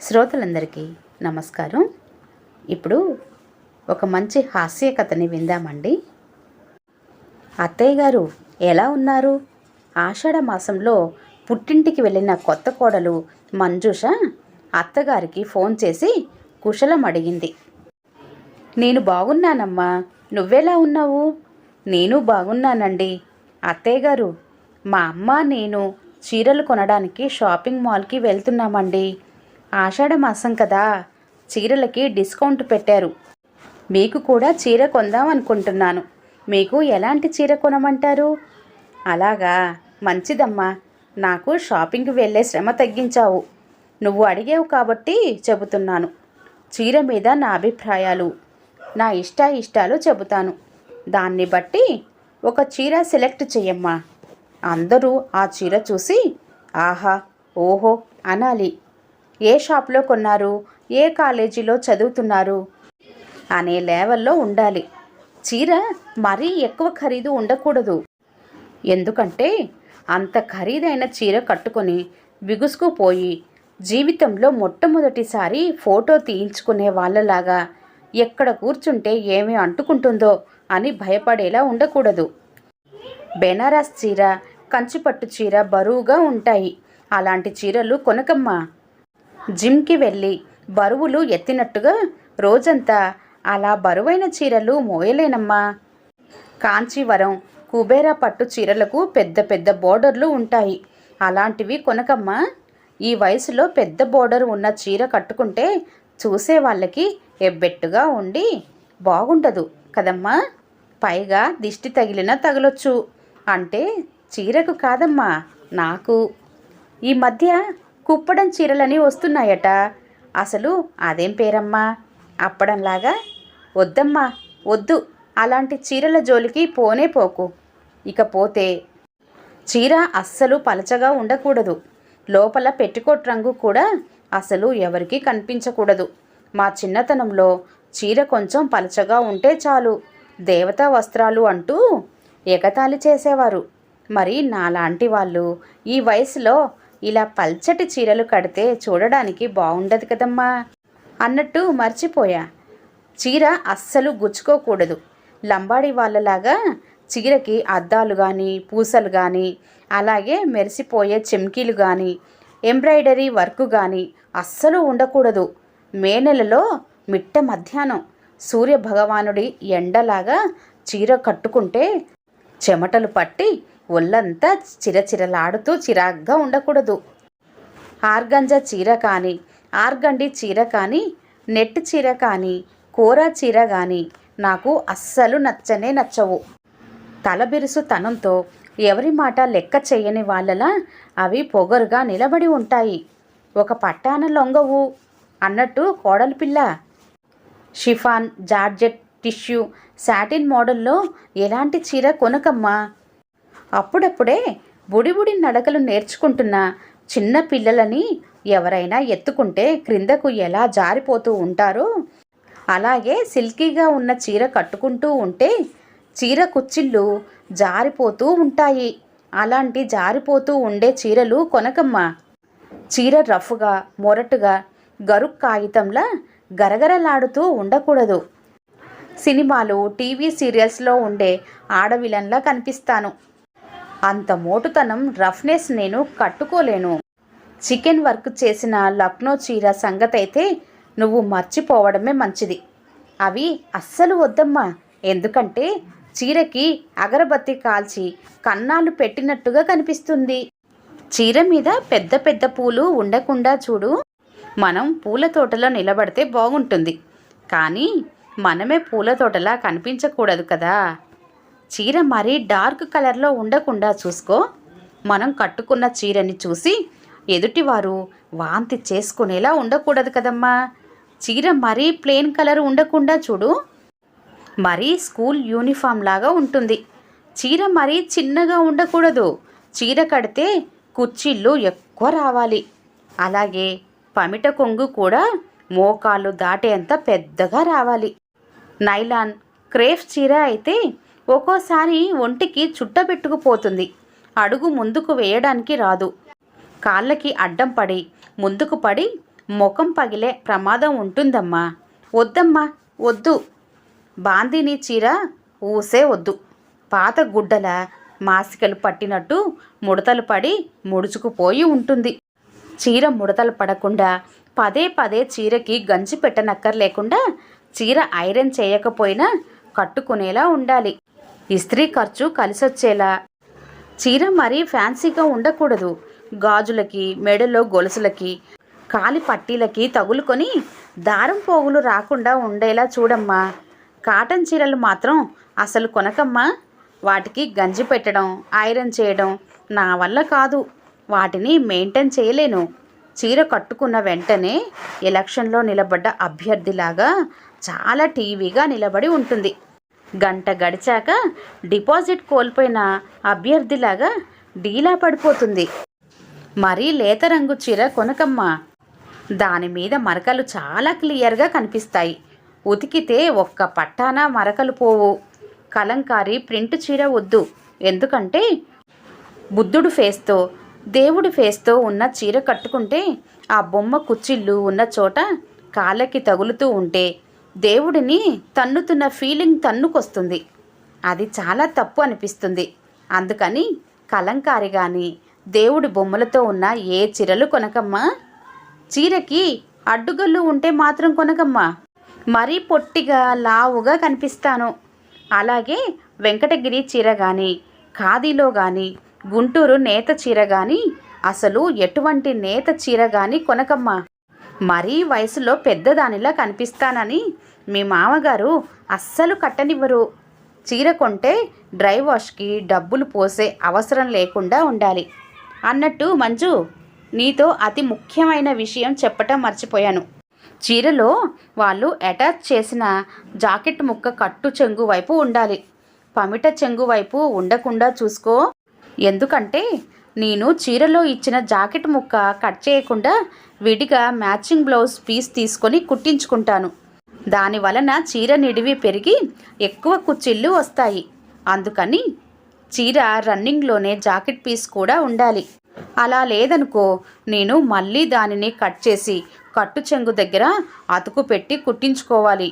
శ్రోతలందరికీ నమస్కారం. ఇప్పుడు ఒక మంచి హాస్య కథని విందామండి. అత్తయ్య గారు ఎలా ఉన్నారు? ఆషాఢ మాసంలో పుట్టింటికి వెళ్ళిన కొత్త కోడలు మంజుష అత్తగారికి ఫోన్ చేసి కుశలం అడిగింది. నేను బాగున్నానమ్మా. నువ్వెలా ఉన్నావు? నేను బాగున్నానండి. అత్తయ్య గారు మా అమ్మ నేను చీరలు కొనడానికి షాపింగ్ మాల్కి వెళ్తున్నామండి. ఆషాఢ మాసం కదా. చీరలకి డిస్కౌంట్ పెట్టారు. మీకు కూడా చీర కొందాం అనుకుంటున్నాను మీకు ఎలాంటి చీర కొనమంటారు? అలాగా. మంచిదమ్మా. నాకు షాపింగ్కి వెళ్ళే శ్రమ తగ్గించావు. నువ్వు అడిగావు కాబట్టి చెబుతున్నాను. చీర మీద నా అభిప్రాయాలు నా ఇష్ట ఇష్టాలు చెబుతాను. దాన్ని బట్టి ఒక చీర సెలెక్ట్ చెయ్యమ్మా. అందరూ ఆ చీర చూసి ఆహా ఓహో అనాలి. ఏ షాప్లో కొన్నారు? ఏ కాలేజీలో చదువుతున్నారు? అనే లెవెల్లో ఉండాలి. చీర మరీ ఎక్కువ ఖరీదు ఉండకూడదు. ఎందుకంటే అంత ఖరీదైన చీర కట్టుకొని బిగుసుకుపోయి జీవితంలో మొట్టమొదటిసారి ఫోటో తీయించుకునే వాళ్ళలాగా ఎక్కడ కూర్చుంటే ఏమి అంటుకుంటుందో అని భయపడేలా ఉండకూడదు. బెనారస్ చీర కంచిపట్టు చీర బరువుగా ఉంటాయి. అలాంటి చీరలు కొనకమ్మా. జిమ్కి వెళ్ళి బరువులు ఎత్తినట్టుగా రోజంతా అలా బరువైన చీరలు మోయలేనమ్మా. కాంచీవరం కుబేరా పట్టు చీరలకు పెద్ద పెద్ద బోర్డర్లు ఉంటాయి. అలాంటివి కొనకమ్మా. ఈ వయసులో పెద్ద బోర్డర్ ఉన్న చీర కట్టుకుంటే చూసే వాళ్ళకి ఎబ్బెట్టుగా ఉండి బాగుండదు కదమ్మా. పైగా దిష్టి తగిలినా తగలొచ్చు. అంటే చీరకు కాదమ్మా నాకు. ఈ మధ్య కుప్పడం చీరలని వస్తున్నాయట. అసలు అదేం పేరమ్మా? అప్పడంలాగా వద్దమ్మా వద్దు అలాంటి చీరల జోలికి పోనే పోకు. ఇకపోతే చీర అస్సలు పలచగా ఉండకూడదు. లోపల పెట్టుకోట్ రంగు కూడా అసలు ఎవరికీ కనిపించకూడదు. మా చిన్నతనంలో చీర కొంచెం పలచగా ఉంటే చాలు. దేవతా వస్త్రాలు అంటూ ఎగతాళి చేసేవారు. మరి నాలాంటి వాళ్ళు ఈ వయసులో ఇలా పల్చటి చీరలు కడితే చూడడానికి బాగుండదు కదమ్మా. అన్నట్టు మర్చిపోయా. చీర అస్సలు గుచ్చుకోకూడదు. లంబాడి వాళ్ళలాగా చీరకి అద్దాలు కానీ పూసలు కానీ అలాగే మెరిసిపోయే చెమ్కీలు కానీ ఎంబ్రాయిడరీ వర్క్ కానీ అస్సలు ఉండకూడదు. మే నెలలో మిట్ట మధ్యాహ్నం సూర్య భగవానుడి ఎండలాగా చీర కట్టుకుంటే చెమటలు పట్టి ఒళ్ళంతా చిరచిరలాడుతూ చిరాగ్గా ఉండకూడదు. ఆర్గంజ చీర కానీ ఆర్గండి చీర కానీ నెట్ చీర కానీ కూర చీర కానీ నాకు అస్సలు నచ్చనే నచ్చవు. తలబిరుసు తనంతో ఎవరి మాట లెక్క చేయని వాళ్ళలా అవి పొగరుగా నిలబడి ఉంటాయి. ఒక పట్టాన లొంగవు అన్నట్టు కోడలి పిల్ల. షిఫాన్ జార్జెట్ టిష్యూ సాటిన్ మోడల్లో ఎలాంటి చీర కొనకమ్మా? అప్పుడప్పుడే బుడిబుడి నడకలు నేర్చుకుంటున్న చిన్న పిల్లలని ఎవరైనా ఎత్తుకుంటే క్రిందకు ఎలా జారిపోతూ ఉంటారో అలాగే సిల్కీగా ఉన్న చీర కట్టుకుంటూ ఉంటే చీర కుచ్చిళ్ళు జారిపోతూ ఉంటాయి. అలాంటి జారిపోతూ ఉండే చీరలు కొనకమ్మా. చీర రఫ్గా మొరటుగా గరుక్ కాగితంలా గరగరలాడుతూ ఉండకూడదు. సినిమాలు టీవీ సీరియల్స్లో ఉండే ఆడవిలన్లా కనిపిస్తాను. అంత మోటుతనం రఫ్నెస్ నేను కట్టుకోలేను. చికెన్ వర్క్ చేసిన లక్నో చీర సంగతైతే నువ్వు మర్చిపోవడమే మంచిది. అవి అస్సలు వద్దమ్మా. ఎందుకంటే చీరకి అగరబత్తి కాల్చి కన్నాలు పెట్టినట్టుగా కనిపిస్తుంది. చీర మీద పెద్ద పెద్ద పూలు ఉండకుండా చూడు. మనం పూల తోటలో నిలబడితే బాగుంటుంది. కానీ మనమే పూల తోటలా కనిపించకూడదు కదా. చీర మరీ డార్క్ కలర్లో ఉండకుండా చూసుకో. మనం కట్టుకున్న చీరని చూసి ఎదుటివారు వాంతి చేసుకునేలా ఉండకూడదు కదమ్మా. చీర మరీ ప్లెయిన్ కలర్ ఉండకుండా చూడు. మరీ స్కూల్ యూనిఫామ్ లాగా ఉంటుంది. చీర మరీ చిన్నగా ఉండకూడదు. చీర కడితే కుర్చీళ్ళు ఎక్కువ రావాలి. అలాగే పమిట కొంగు కూడా మోకాళ్ళు దాటేంత పెద్దగా రావాలి. నైలాన్ క్రేఫ్ చీర అయితే ఒక్కోసారి ఒంటికి చుట్టబెట్టుకుపోతుంది అడుగు ముందుకు వేయడానికి రాదు. కాళ్ళకి అడ్డం పడి ముందుకు పడి ముఖం పగిలే ప్రమాదం ఉంటుందమ్మా. వద్దమ్మా వద్దు. బాందీని చీర ఊసే వద్దు. పాత గుడ్డల మాసికలు పట్టినట్టు ముడతలు పడి ముడుచుకుపోయి ఉంటుంది. చీర ముడతలు పడకుండా పదే పదే చీరకి గంజి పెట్టనక్కర్లేకుండా చీర ఐరన్ చేయకపోయినా కట్టుకునేలా ఉండాలి. ఇస్త్రీ ఖర్చు కలిసొచ్చేలా. చీర మరీ ఫ్యాన్సీగా ఉండకూడదు. గాజులకి మెడలో గొలుసులకి కాలి పట్టీలకి తగులుకొని దారం పోగులు రాకుండా ఉండేలా చూడమ్మా. కాటన్ చీరలు మాత్రం అసలు కొనకమ్మా. వాటికి గంజి పెట్టడం ఐరన్ చేయడం నా వల్ల కాదు. వాటిని మెయింటైన్ చేయలేను. చీర కట్టుకున్న వెంటనే ఎలక్షన్లో నిలబడ్డ అభ్యర్థిలాగా చాలా టీవీగా నిలబడి ఉంటుంది. గంట గడిచాక డిపాజిట్ కోల్పోయిన అభ్యర్థిలాగా డీలా పడిపోతుంది. మరీ లేత రంగు చీర కొనకమ్మా. దాని మీద మరకలు చాలా క్లియర్గా కనిపిస్తాయి. ఉతికితే ఒక్క పట్టాన మరకలు పోవు. కలంకారీ ప్రింట్ చీర వద్దు. ఎందుకంటే బుద్ధుడు ఫేస్తో దేవుడి ఫేస్తో ఉన్న చీర కట్టుకుంటే ఆ బొమ్మ కుచ్చిళ్ళు ఉన్న చోట కాళ్ళకి తగులుతూ ఉంటే దేవుడిని తన్నుతున్న ఫీలింగ్ తన్నుకొస్తుంది. అది చాలా తప్పు అనిపిస్తుంది. అందుకని కలంకారి కానీ దేవుడి బొమ్మలతో ఉన్న ఏ చీరలు కొనకమ్మా? చీరకి అడ్డుగల్లు ఉంటే మాత్రం కొనకమ్మా. మరీ పొట్టిగా లావుగా కనిపిస్తాను. అలాగే వెంకటగిరి చీర కానీ ఖాదీలో కానీ గుంటూరు నేత చీర కానీ అసలు ఎటువంటి నేత చీర కానీ కొనకమ్మా. మరీ వయసులో పెద్దదానిలా కనిపిస్తానని మీ మామగారు అస్సలు కట్టనివ్వరు. చీర కొంటే డ్రై వాష్కి డబ్బులు పోసే అవసరం లేకుండా ఉండాలి. అన్నట్టు మంజు నీతో అతి ముఖ్యమైన విషయం చెప్పటం మర్చిపోయాను. చీరలో వాళ్ళు అటాచ్ చేసిన జాకెట్ ముక్క కట్టు చెంగు వైపు ఉండాలి. పమిట చెంగు వైపు ఉండకుండా చూసుకో. ఎందుకంటే నేను చీరలో ఇచ్చిన జాకెట్ ముక్క కట్ చేయకుండా విడిగా మ్యాచింగ్ బ్లౌజ్ పీస్ తీసుకొని కుట్టించుకుంటాను. దాని వలన చీర నిడివి పెరిగి ఎక్కువ కుచ్చిళ్ళు వస్తాయి. అందుకని చీర రన్నింగ్లోనే జాకెట్ పీస్ కూడా ఉండాలి. అలా లేదనుకో నేను మళ్ళీ దానిని కట్ చేసి కట్టు చెంగు దగ్గర అతుకు పెట్టి కుట్టించుకోవాలి.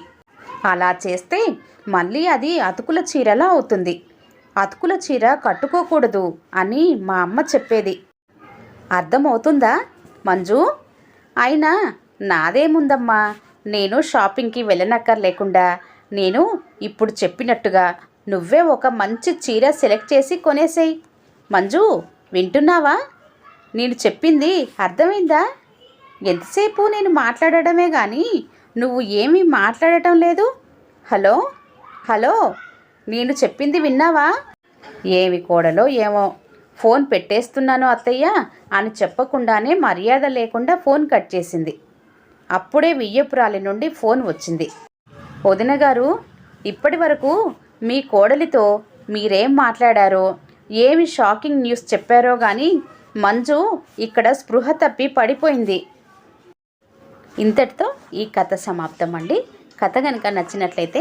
అలా చేస్తే మళ్ళీ అది అతుకుల చీరలా అవుతుంది. అతుకుల చీర కట్టుకోకూడదు అని మా అమ్మ చెప్పేది. అర్థమవుతుందా? మంజు? అయినా నాదేముందమ్మా? నేను షాపింగ్కి వెళ్ళనక్కర్లేకుండా నేను ఇప్పుడు చెప్పినట్టుగా నువ్వే ఒక మంచి చీర సెలెక్ట్ చేసి కొనేసేయి. మంజు వింటున్నావా? నేను చెప్పింది అర్థమైందా? ఎంతసేపు నేను మాట్లాడటమే కానీ నువ్వు ఏమీ మాట్లాడటం లేదు? హలో? హలో? నేను చెప్పింది విన్నావా? ఏమి కోడలో ఏమో. ఫోన్ పెట్టేస్తున్నాను అత్తయ్య అని చెప్పకుండానే మర్యాద లేకుండా ఫోన్ కట్ చేసింది. అప్పుడే వియ్యపురాలి నుండి ఫోన్ వచ్చింది. వదిన గారు ఇప్పటి వరకు మీ కోడలితో మీరేం మాట్లాడారో ఏమి షాకింగ్ న్యూస్ చెప్పారో కానీ మంజు ఇక్కడ స్పృహ తప్పి పడిపోయింది. ఇంతటితో ఈ కథ సమాప్తం అండి కథ కనుక నచ్చినట్లయితే